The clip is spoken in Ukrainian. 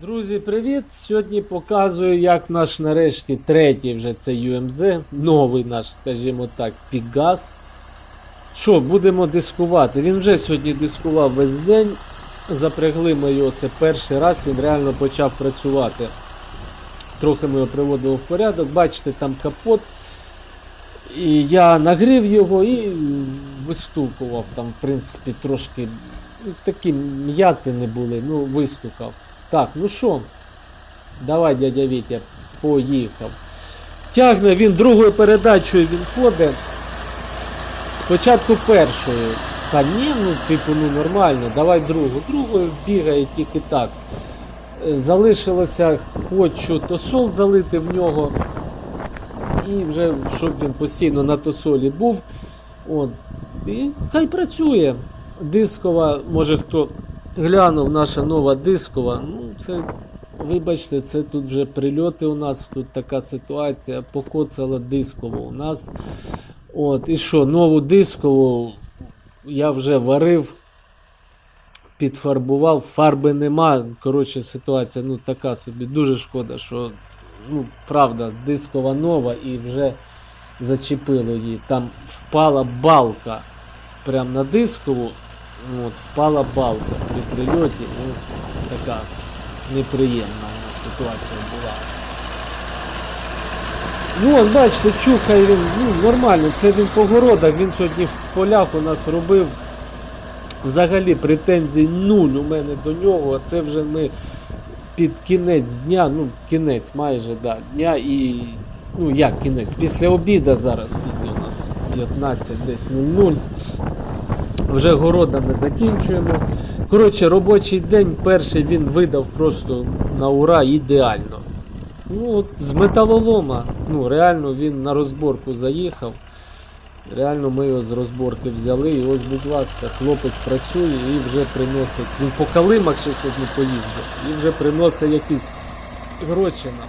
Друзі, привіт! Сьогодні показую, як наш нарешті третій вже це UMZ, новий наш, скажімо так, Пігас. Що, будемо дискувати. Він вже сьогодні дискував весь день. Запрягли ми його, це перший раз, він реально почав працювати. Трохи ми його приводили в порядок. Бачите, там капот. І я нагрів його і вистукував там, в принципі, трошки такі м'ятини були, ну, вистукав. Так, ну що, давай, дядя Вітя, поїхав. Тягне він другою передачею він ходить. Спочатку першою. Та ні, ну типу, ну нормально, давай другу. Другою бігає тільки так. Залишилося, хочу тосол залити в нього. І вже, щоб він постійно на тосолі був. От. І хай працює. Дискова, може хто глянув, наша нова дискова. Ну, це, вибачте, це тут вже прильоти у нас, тут така ситуація, покоцала дискову у нас. От, і що, нову дискову я вже варив, підфарбував, фарби нема. Коротше, ситуація ну, така собі. Дуже шкода, що ну, правда, дискова нова і вже зачепило її. Там впала балка прямо на дискову. От, впала балка при прильоті. Ну, така неприємна у нас ситуація була. Ну, от бачите, чухає він, ну, нормально, це він по городах, він сьогодні в полях у нас робив. Взагалі претензій нуль у мене до нього, а це вже ми під кінець дня, ну кінець майже да, дня і. Ну як кінець? Після обіда зараз у нас 15 десь 00. Вже городами закінчуємо. Коротше, робочий день перший він видав просто на ура ідеально. Ну, от з металолома, ну реально він на розборку заїхав. Реально ми його з розборки взяли і ось, будь ласка, хлопець працює і вже приносить. Він по калимах ще сьогодні поїздив і вже приносить якісь гроші нам.